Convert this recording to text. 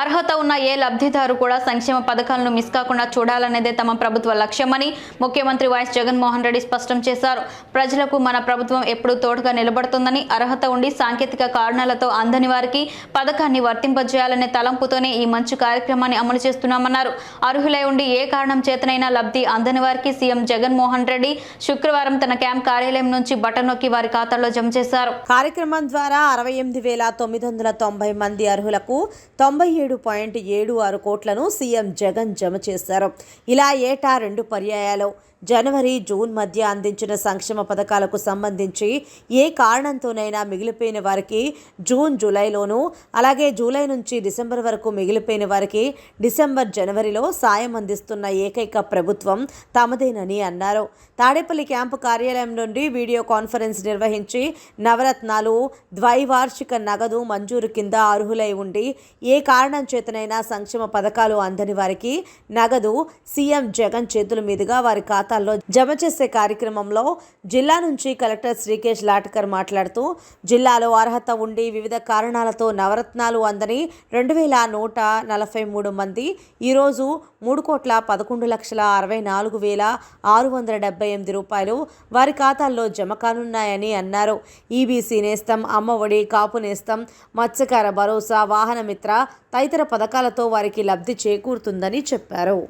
అర్హత ఉన్న ఏ లబ్ధిదారు కూడా సంక్షేమ పథకాలను మిస్ కాకుండా చూడాలనేదే తమ ప్రభుత్వ లక్ష్యమని ముఖ్యమంత్రి వైఎస్ జగన్మోహన్ రెడ్డి స్పష్టం చేశారు. ప్రజలకు మన ప్రభుత్వం ఎప్పుడూ తోడుగా నిలబడుతుందని అర్హత ఉండి సాంకేతిక కారణాలతో అందని వారికి పథకాన్ని వర్తింపజేయాలనే తలంపుతోనే ఈ మంచి కార్యక్రమాన్ని అమలు చేస్తున్నామన్నారు. అర్హులై ఉండి ఏ కారణం చేతనైనా లబ్ధి అందని వారికి సీఎం జగన్మోహన్ రెడ్డి శుక్రవారం తన క్యాంప్ కార్యాలయం నుంచి బటన్ నొక్కి వారి ఖాతాలో జమ చేశారు. కార్యక్రమం ద్వారా అరవై ఎనిమిది వేల తొమ్మిది వందల తొంభై మంది అర్హులకు తొంభై ఏడు పాయింట్ ఏడు ఆరు కోట్లను సీఎం జగన్ జమ చేశారు. ఇలా ఏటా రెండు పర్యాయాలు. జనవరి జూన్ మధ్య అందించిన సంక్షేమ పథకాలకు సంబంధించి ఏ కారణంతోనైనా మిగిలిపోయిన వారికి జూన్ జూలైలోనూ అలాగే జూలై నుంచి డిసెంబర్ వరకు మిగిలిపోయిన వారికి డిసెంబర్ జనవరిలో సాయం అందిస్తున్న ఏకైక ప్రభుత్వం తమదేనని అన్నారు. తాడేపల్లి క్యాంపు కార్యాలయం నుండి వీడియో కాన్ఫరెన్స్ నిర్వహించి నవరత్నాలు ద్వైవార్షిక నగదు మంజూరు కింద అర్హులై ఉండి ఏ కారణం కారణం చేతనైనా సంక్షేమ పథకాలు అందని వారికి నగదు సీఎం జగన్ చేతుల మీదుగా వారి ఖాతాల్లో జమ చేసే కార్యక్రమంలో జిల్లా నుంచి కలెక్టర్ శ్రీకేష్ లాటకర్ మాట్లాడుతూ జిల్లాలో అర్హత ఉండి వివిధ కారణాలతో నవరత్నాలు అందని రెండు వేల నూట నలభై మూడు మంది ఈరోజు మూడు కోట్ల పదకొండు లక్షల అరవై నాలుగు వేల ఆరు వందల డెబ్బై ఎనిమిది రూపాయలు వారి ఖాతాల్లో జమ కానున్నాయని అన్నారు. ఈబీసీ నేస్తం అమ్మఒడి కాపు నేస్తం మత్స్యకార భరోసా వాహనమిత్ర తదితర పథకాలతో వారికి లబ్ధి చేకూరుతుందని చెప్పారు.